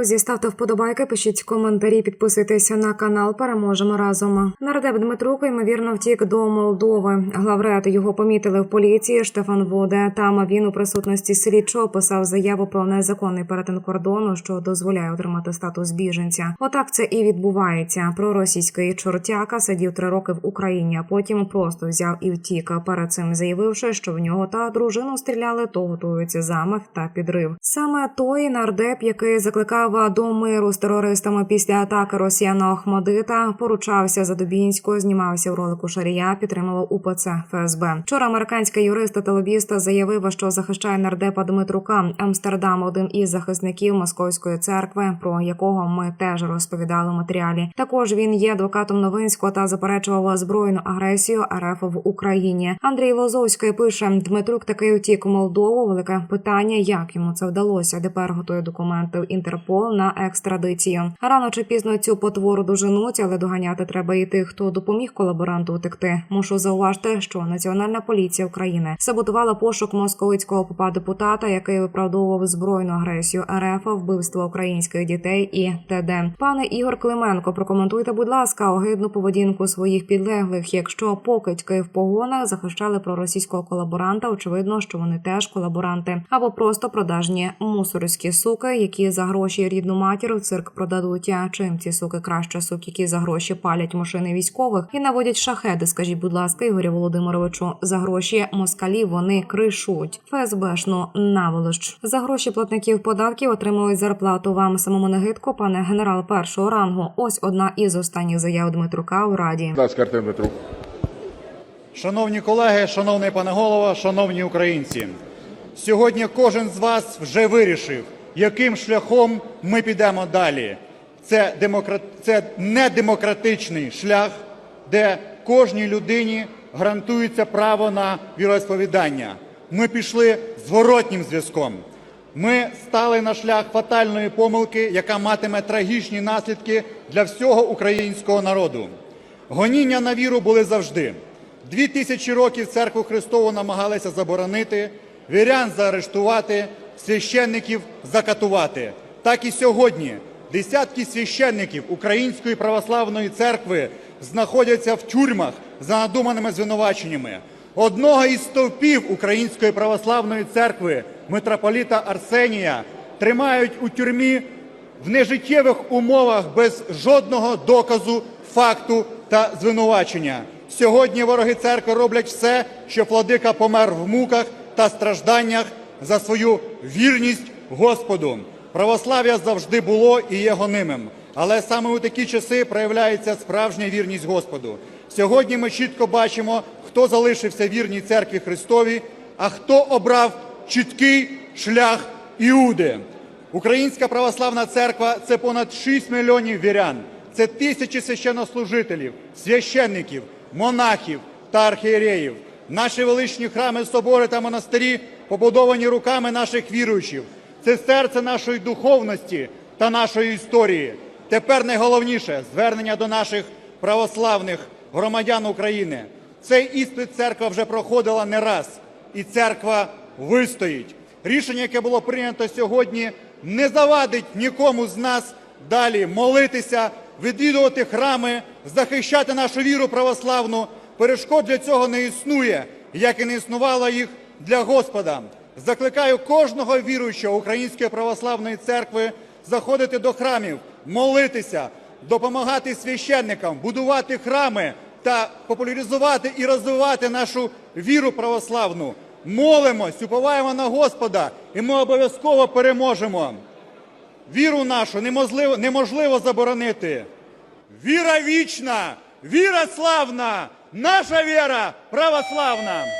Друзі, ставте вподобайки, пишіть коментарі, підписуйтеся на канал. Переможемо разом. Нардеп Дмитрук ймовірно втік до Молдови. Главред його помітили в поліції. Штефан Воде. Там він у присутності слідчого писав заяву про незаконний перетин кордону, що дозволяє отримати статус біженця. Отак це і відбувається. Проросійський чортяка сидів три роки в Україні, а потім просто взяв і втік. Перед цим заявивши, що в нього та дружину стріляли, то готується замах та підрив. Саме той нардеп, який закликав до миру з терористами після атаки росіян на Охмадита, поручався за Дубінською, знімався в ролику Шарія, підтримував УПЦ ФСБ. Вчора американський юрист та лобіст заявив, що захищає нардепа Дмитрука Амстердам, один із захисників московської церкви, про якого ми теж розповідали в матеріалі. Також він є адвокатом Новинського та заперечував збройну агресію РФ в Україні. Андрій Лозовський пише: Дмитрук такий утік у Молдову. Велике питання, як йому це вдалося. Тепер готує документи в Інтерпол на екстрадицію. Рано чи пізно цю потвору доженуть, але доганяти треба і тих, хто допоміг колаборанту утекти. Мушу зауважити, що Національна поліція України саботувала пошук московицького попа депутата, який виправдовував збройну агресію РФ, вбивство українських дітей і т.д. Пане Ігор Клименко, прокоментуйте, будь ласка, огидну поведінку своїх підлеглих. Якщо покидьки в погонах захищали проросійського колаборанта, очевидно, що вони теж колаборанти або просто продажні мусорські суки, які за гроші рідну матір в цирк продадуть. А чим ці суки краще сук, які за гроші палять машини військових і наводять шахеди? Скажіть, будь ласка, Ігорі Володимировичу, за гроші москалів вони кришуть ФСБшну наволоч. За гроші платників податків отримують зарплату. Вам самому не гидко, пане генерал першого рангу. Ось одна із останніх заяв Дмитрука у раді. Дмитрук. Шановні колеги, шановний пане голово, шановні українці, сьогодні кожен з вас вже вирішив, яким шляхом ми підемо далі. Це, демократ... Це не демократичний шлях, де кожній людині гарантується право на віросповідання. Ми пішли зворотнім зв'язком. Ми стали на шлях фатальної помилки, яка матиме трагічні наслідки для всього українського народу. Гоніння на віру були завжди. Дві тисячі років церкву Христову намагалися заборонити, вірян заарештувати, священників закатувати. Так і сьогодні десятки священників Української православної церкви знаходяться в тюрмах за надуманими звинуваченнями. Одного із стовпів Української православної церкви, митрополіта Арсенія, тримають у тюрмі в нежиттєвих умовах без жодного доказу, факту та звинувачення. Сьогодні вороги церкви роблять все, щоб владика помер в муках та стражданнях за свою вірність Господу. Православ'я завжди було і є гонимим. Але саме у такі часи проявляється справжня вірність Господу. Сьогодні ми чітко бачимо, хто залишився вірній церкві Христові, а хто обрав чіткий шлях Іуди. Українська православна церква це понад 6 мільйонів вірян. Це тисячі священнослужителів, священників, монахів та архієреїв. Наші величні храми, собори та монастирі побудовані руками наших віруючих. Це серце нашої духовності та нашої історії. Тепер найголовніше звернення до наших православних громадян України. Цей іспит церква вже проходила не раз, і церква вистоїть. Рішення, яке було прийнято сьогодні, не завадить нікому з нас далі молитися, відвідувати храми, захищати нашу віру православну. Перешкод для цього не існує, як і не існувало їх для Господа. Закликаю кожного віруючого Української православної церкви заходити до храмів, молитися, допомагати священникам, будувати храми та популяризувати і розвивати нашу віру православну. Молимось, уповаємо на Господа, і ми обов'язково переможемо. Віру нашу неможливо, неможливо заборонити. Віра вічна, віра славна, наша віра православна.